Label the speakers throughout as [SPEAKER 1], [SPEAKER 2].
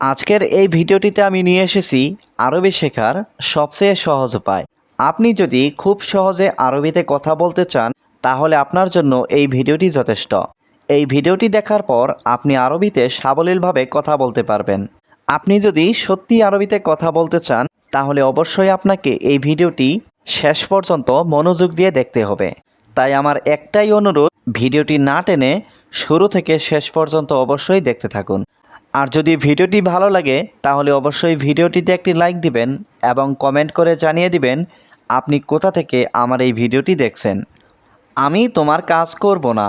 [SPEAKER 1] আজকের এই ভিডিওটিতে আমি নিয়ে এসেছি আরবি শেখার সবচেয়ে সহজ উপায়। আপনি যদি খুব সহজে আরবিতে কথা বলতে চান, তাহলে আপনার জন্য এই ভিডিওটি যথেষ্ট। এই ভিডিওটি দেখার পর আপনি আরবিতে সাবলীলভাবে কথা বলতে পারবেন। আপনি যদি সত্যি আরবিতে কথা বলতে চান, তাহলে অবশ্যই আপনাকে এই ভিডিওটি শেষ পর্যন্ত মনোযোগ দিয়ে দেখতে হবে। তাই আমার একটাই অনুরোধ, ভিডিওটি না টেনে শুরু থেকে শেষ পর্যন্ত অবশ্যই দেখতে থাকুন। আর যদি ভিডিওটি ভালো লাগে, তাহলে অবশ্যই ভিডিওটিতে একটি লাইক দিবেন এবং কমেন্ট করে জানিয়ে দিবেন আপনি কোথা থেকে আমার এই ভিডিওটি দেখছেন। আমি তোমার কাজ করব না।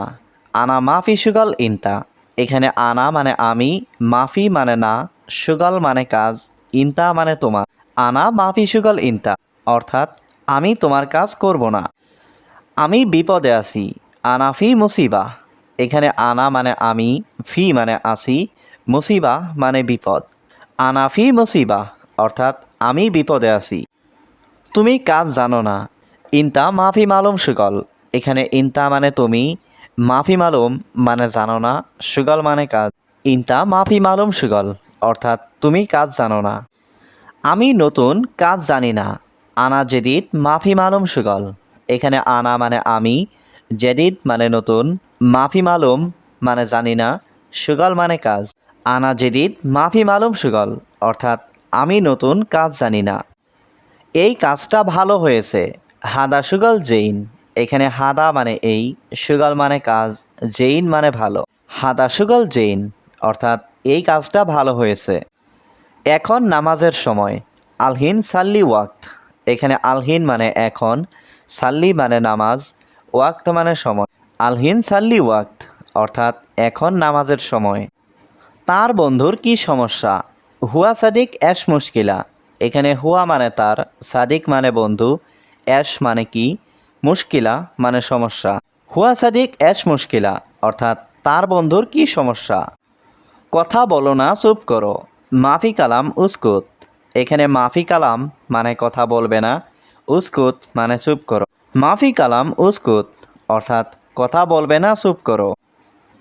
[SPEAKER 1] আনা মাফি সুগল ইনতা। এখানে আনা মানে আমি, মাফি মানে না, সুগল মানে কাজ, ইনতা মানে তোমার। আনা মাফি সুগল ইনতা, অর্থাৎ আমি তোমার কাজ করব না। আমি বিপদে আছি। আনাফি মুসিবা। এখানে আনা মানে আমি, ফি মানে আসি, মুসিবা মানে বিপদ। আনা ফি মুসিবা, অর্থাৎ আমি বিপদে আছি। তুমি কাজ জানো না। ইনতা মাফি মালুম সুগল। এখানে ইনতা মানে তুমি, মাফি মালুম মানে জানো না, সুগল মানে কাজ। ইনতা মাফি মালুম সুগল, অর্থাৎ তুমি কাজ জানো না। আমি নতুন কাজ জানি না। আনা জেদিদ মাফি মালুম সুগল। এখানে আনা মানে আমি, জেদিদ মানে নতুন মাফি মালুম মানে জানি না, সুগল মানে কাজ। আনা জেদিদ, মাফি মালুম, সুগল। অর্থাৎ, আমি নতুন কাজ জানি না। এই কাজটা ভালো হয়েছে। হাদা সুগল জেইন। এখানে হাদা মানে এই, সুগল মানে কাজ, জেইন মানে ভালো। হাদা সুগল জেইন। অর্থাৎ, এই কাজটা ভালো হয়েছে। এখন নামাজের সময়। আলহিন সাল্লি ওয়াক্ত। এখানে আলহিন মানে এখন, সাল্লি মানে নামাজ, ওয়াক্ত মানে সময়। আলহিন সাল্লি ওয়াক্ত, অর্থাৎ এখন নামাজের সময়। তার বন্ধুর কি সমস্যা? হুয়া সাদিক অ্যাশ মুশকিলা। এখানে হুয়া মানে তার, সাদিক মানে বন্ধু অ্যাশ মানে কি? মুশকিলা মানে সমস্যা। হুয়া সাদিক অ্যাশ মুশকিলা, অর্থাৎ তার বন্ধুর কি সমস্যা? কথা বলো না, চুপ করো। মাফি কালাম উস্কুত। এখানে মাফি কালাম মানে কথা বলবে না, উস্কুত মানে চুপ করো। মাফি কালাম উস্কুত, অর্থাৎ কথা বলবে না, চুপ করো।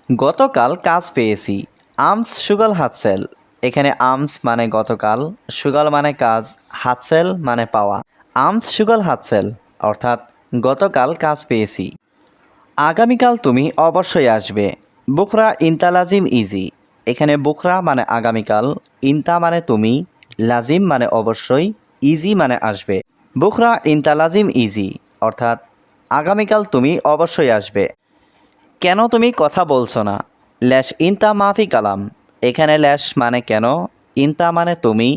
[SPEAKER 1] গতকাল কাজ পেয়েছি। আমস, সুগাল, হাতসেল। এখানে আমস মানে গতকাল, সুগাল মানে কাজ, হাতসেল মানে পাওয়া। আমস, সুগাল, হাতসেল, অর্থাৎ গতকাল কাজ পেয়েছি। আগামীকাল তুমি অবশ্যই আসবে। বুখরা, ইন্তালাজিম, ইজি। এখানে বুখরা মানে আগামীকাল, ইন্তা মানে তুমি, লাজিম মানে অবশ্যই, ইজি মানে আসবে। বুখরা, ইন্তালাজিম, ইজি, অর্থাৎ আগামীকাল তুমি অবশ্যই আসবে। কেন তুমি কথা বলছো না? ল্যাশ ইনতা মাফি কালাম। এখানে ল্যাশ মানে কেন? ইনতা মানে তুমি,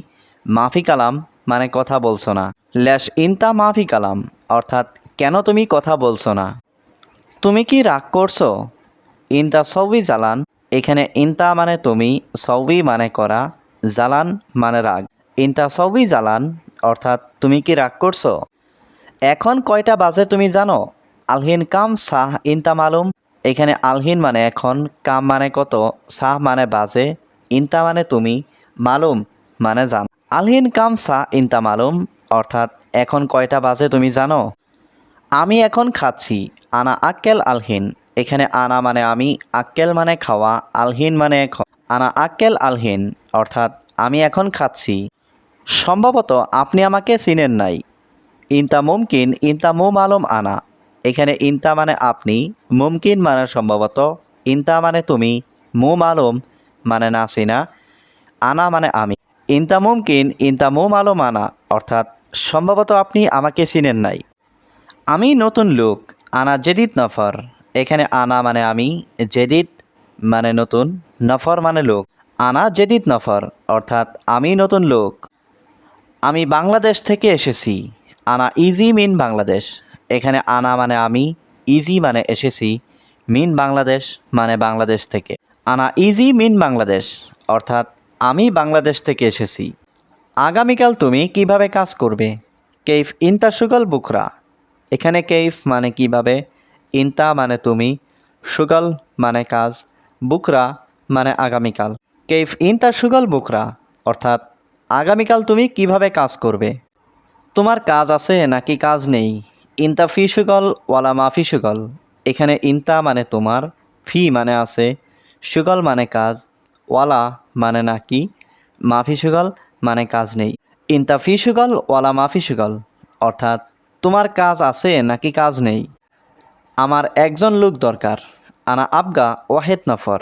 [SPEAKER 1] মাফি কালাম মানে কথা বলছো না। ল্যাশ ইনতা মাফি কালাম, অর্থাৎ কেন তুমি কথা বলছো না? তুমি কি রাগ করছ? ইনতা সবই জ্বালান এখানে ইনতা মানে তুমি সবই মানে করা জ্বালান মানে রাগ। ইনতা সবই জ্বালান অর্থাৎ তুমি কি রাগ করছ? এখন কয়টা বাজে তুমি জানো? আলহিন কাম, সাহ ইনতা মালুম। এখানে আলহিন মানে এখন, কাম মানে কত, সাহ মানে বাজে ইনতা মানে তুমি, মালুম মানে জান। আলহিন কাম, সাহ ইনতা মালুম, অর্থাৎ এখন কয়টা বাজে তুমি জানো? আমি এখন খাচ্ছি, আনা আক্কেল আলহিন। এখানে আনা মানে আমি, আক্কেল মানে খাওয়া, আলহিন মানে এখন। আনা আক্কেল আলহিন, অর্থাৎ আমি এখন খাচ্ছি। সম্ভবত আপনি আমাকে চিনেন নাই। ইনতা মুমকিন, ইনতা মুম আলম আনা। এখানে ইনতা মানে আপনি, মুমকিন মানে সম্ভবত, ইনতা মানে তুমি মুম আলম মানে না চিনা আনা মানে আমি। ইনতা মুমকিন, ইনতা মুম আলম আনা, অর্থাৎ সম্ভবত আপনি আমাকে চিনেন নাই। আমি নতুন লোক, আনা জেদিদ নফর। এখানে আনা মানে আমি জেদিত মানে নতুন, নফর মানে লোক। আনা জেদিত নফর, অর্থাৎ আমি নতুন লোক। আমি বাংলাদেশ থেকে এসেছি। আনা ইজি মিন বাংলাদেশ এখানে আনা মানে আমি ইজি মানে এসেছি মিন বাংলাদেশ মানে বাংলাদেশ থেকে। আনা ইজি মিন বাংলাদেশ অর্থাৎ আমি বাংলাদেশ থেকে এসেছি। আগামীকাল তুমি কীভাবে কাজ করবে? কেইফ ইনতা সুগল বুকরা এখানে কেইফ মানে কীভাবে? ইনতা মানে তুমি, সুগল মানে কাজ বুকরা মানে আগামীকাল। কেইফ ইনতা সুগল বুকরা অর্থাৎ আগামীকাল তুমি কীভাবে কাজ করবে? তোমার কাজ আছে নাকি কাজ নেই? ইনতা ফি সুগল, ওয়ালা মাফি সুগল। এখানে ইনতা মানে তোমার, ফি মানে আছে, সুগল মানে কাজ, ওয়ালা মানে নাকি মাফি সুগল মানে কাজ নেই। ইনতা ফি সুগল, ওয়ালা মাফি সুগল। অর্থাৎ, তোমার কাজ আছে নাকি কাজ নেই? আমার একজন লোক দরকার, আনা আবগা ওয়াহেদ নফর।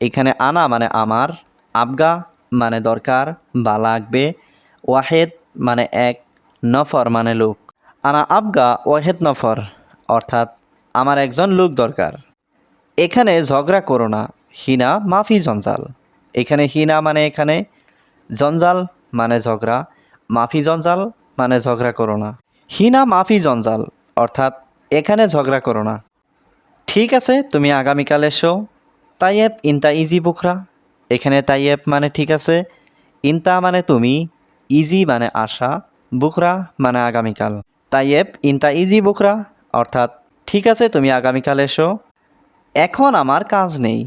[SPEAKER 1] এখানে আনা মানে আমার, আবগা মানে দরকার, বা লাগবে, ওয়াহেদ মানে এক নফর মানে লোক। আনা আবগা ওয়াহেদ নফর, অর্থাৎ আমার একজন লোক দরকার। এখানে ঝগড়া করো না, হিনা মাফি জঞ্জাল। এখানে হিনা মানে এখানে, জঞ্জাল মানে ঝগড়া, মাফি জঞ্জাল মানে ঝগড়া করো না। হিনা মাফি জঞ্জাল, অর্থাৎ এখানে ঝগড়া করো না। ঠিক আছে, তুমি আগামীকাল এসো। তাইয়েব ইনতা ইজি বুখরা। এখানে তাইয়েব মানে ঠিক আছে, ইনতা মানে তুমি, ইজি মানে আশা। বুখরা মানে আগামীকাল। তাইয়েব, ইনতা ইজি বুখরা, অর্থাৎ, ঠিক আছে, তুমি আগামীকাল এসো। এখন আমার কাজ নেই।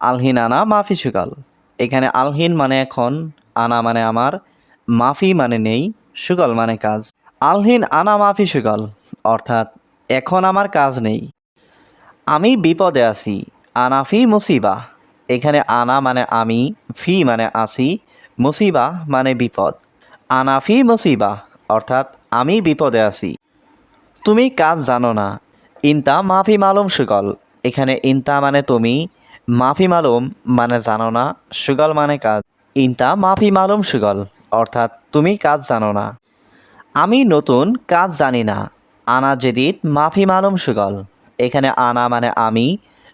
[SPEAKER 1] আলহিন আনা মাফি সুগাল এখানে আলহিন মানে এখন, আনা মানে আমার, মাফি মানে নেই সুগল মানে কাজ। আলহিন আনা মাফি সুগল অর্থাৎ, এখন আমার কাজ নেই। আমি বিপদে আছি, আনা ফি মুসিবা। এখানে আনা মানে আমি, ফি মানে আসি, মুসিবা মানে বিপদ। আনা ফি মুসিবা অর্থাৎ আমি বিপদে আছি। তুমি কাজ জানো না। ইনতা মাফি মালুম সুগল। এখানে ইনতা মানে তুমি, মাফি মালুম মানে জানো না, সুগল মানে কাজ। ইনতা মাফি মালুম সুগল, অর্থাৎ তুমি কাজ জানো না। আমি নতুন কাজ জানি না। আনা জেদিদ মাফি মালুম সুগল। এখানে আনা মানে আমি,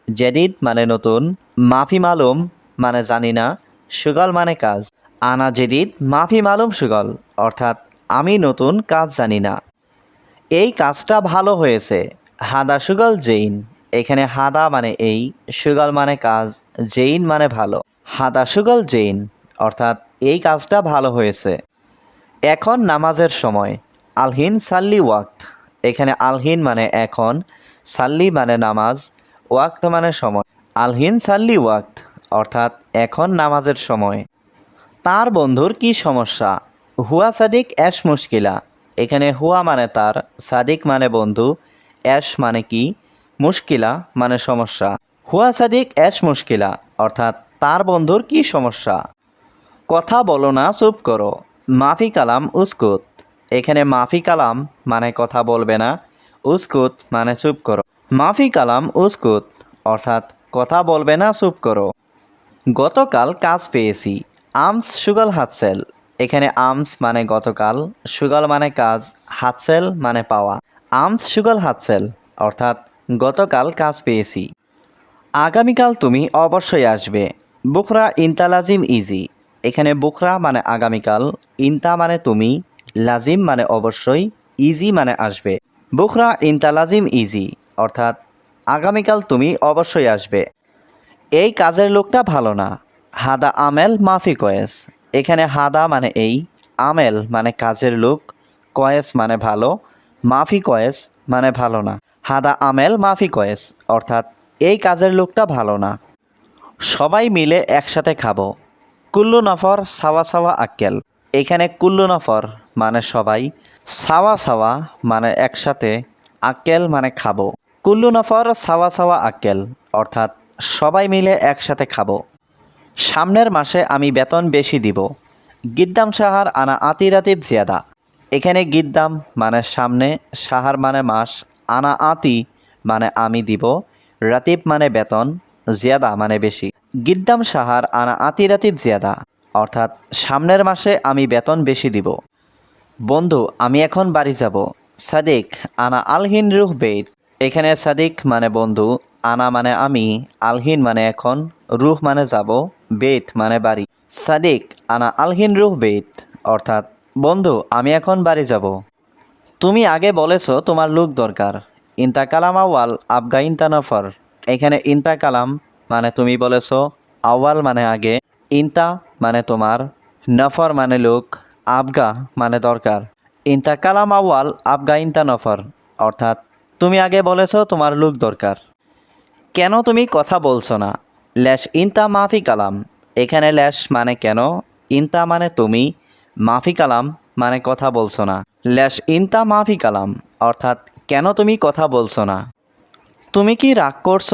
[SPEAKER 1] জেদিদ মানে নতুন, মাফি মালুম মানে জানি না, সুগল মানে কাজ। আনা জেদিদ, মাফি মালুম সুগল। অর্থাৎ, আমি নতুন কাজ জানি না। এই কাজটা ভালো হয়েছে। হাদা সুগল জেইন। এখানে হাদা মানে এই, সুগল মানে কাজ, জেইন মানে ভালো। হাদা সুগল জেইন। অর্থাৎ, এই কাজটা ভালো হয়েছে। এখন নামাজের সময়। আলহিন সাল্লি ওয়াক্ত। এখানে আলহিন মানে এখন, সাল্লি মানে নামাজ, ওয়াক্ত মানে সময়। আলহিন সাল্লি ওয়াক্ত। অর্থাৎ, এখন নামাজের সময়। তার বন্ধুর কি সমস্যা? হুয়া সাদিক অ্যাশ মুশকিলা। এখানে হুয়া মানে তার, সাদিক মানে বন্ধু অ্যাশ মানে কি? মুশকিলা মানে সমস্যা। হুয়া সাদিক অ্যাশ মুশকিলা, অর্থাৎ তার বন্ধুর কি সমস্যা? কথা বলো না, চুপ করো। মাফি কালাম উস্কুত। এখানে মাফি কালাম মানে কথা বলবে না, উস্কুত মানে চুপ করো। মাফি কালাম উস্কুত, অর্থাৎ কথা বলবে না, চুপ করো। গতকাল কাজ পেয়েছি। আমস সুগাল হাতসেল। এখানে আমস মানে গতকাল, সুগাল মানে কাজ, হাতসেল মানে পাওয়া। আমস সুগাল হাতসেল, অর্থাৎ গতকাল কাজ পেয়েছি। আগামীকাল তুমি অবশ্যই আসবে। বুখরা ইন্তালাজিম ইজি। এখানে বুখরা মানে আগামীকাল, ইন্তা মানে তুমি, লাজিম মানে অবশ্যই, ইজি মানে আসবে। বুখরা ইন্তালাজিম ইজি, অর্থাৎ আগামীকাল তুমি অবশ্যই আসবে। এই কাজের লোকটা ভালো না। হাদা আমেল মাফি কয়েস। এখানে হাদা মানে এই, আমেল মানে কাজের লোক, কয়েস মানে ভালো, মাফি কয়েস মানে ভালো না। হাদা আমেল মাফি কয়েস, অর্থাৎ এই কাজের লোকটা ভালো না। সবাই মিলে একসাথে খাব। কুল্লু নফর সাওয়া সাওয়া আক্কেল। এখানে কুল্লু নফর মানে সবাই, সাওয়া সাওয়া মানে একসাথে, আক্কেল মানে খাব। কুল্লু নফর সাওয়া সাওয়া আক্কেল, অর্থাৎ সবাই মিলে একসাথে খাব। সামনের মাসে আমি বেতন বেশি দিব। গিদ্দাম সাহার আনা আতিরাতিব জিয়াদা। এখানে গিদ্দাম মানে সামনে, সাহার মানে মাস, আনা আতি মানে আমি দিব, রাতিব মানে বেতন, জিয়াদা মানে বেশি। গিদ্দাম সাহার আনা আতিরাতিব জিয়াদা, অর্থাৎ সামনের মাসে আমি বেতন বেশি দিব। বন্ধু, আমি এখন বাড়ি যাব। সাদিক, আনা আলহিন রুহ বেদ এখানে সাদিক মানে বন্ধু, আনা মানে আমি, আলহিন মানে এখন। রুহ মানে যাব, বেত মানে বাড়ি। সাদিক, আনা আলহিন রুহ বেত, অর্থাৎ, বন্ধু, আমি এখন বাড়ি যাব। তুমি আগে বলেছ তোমার লোক দরকার। ইন্তা কালাম আওয়াল আবগা ইন্তা নফর এখানে ইন্তা কালাম মানে তুমি বলেছ আওয়াল মানে আগে, ইন্তা মানে তোমার, নফর মানে লোক আবগা মানে দরকার। ইন্তা কালাম আওয়াল আবগা ইন্তা নফর অর্থাৎ, তুমি আগে বলেছ তোমার লোক দরকার। কেন তুমি কথা বলছো না? ল্যাশ ইনতা মাফি কালাম। এখানে ল্যাশ মানে কেন? ইনতা মানে তুমি, মাফি কালাম মানে কথা বলছো না। ল্যাশ ইনতা মাফি কালাম, অর্থাৎ কেন তুমি কথা বলছো না? তুমি কি রাগ করছ?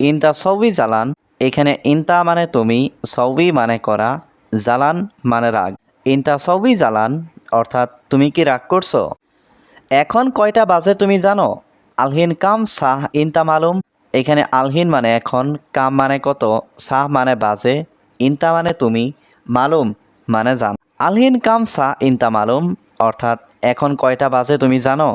[SPEAKER 1] ইনতা সৌবি জালান, এখানে ইনতা মানে তুমি, সৌবি মানে করা, জালান মানে রাগ। ইনতা সবই জালান, অর্থাৎ তুমি কি রাগ করছ? এখন কয়টা বাজে তুমি জানো? আলহিন কাম সাহ ইনতা মালুম এখানে আলহিন মানে এখন, কাম মানে কত, সাহ মানে বাজে, ইনতা মানে তুমি, মালুম মানে জান। আলহিন কাম, সাহ, ইনতা মালুম, অর্থাৎ এখন কয়টা বাজে তুমি জানো?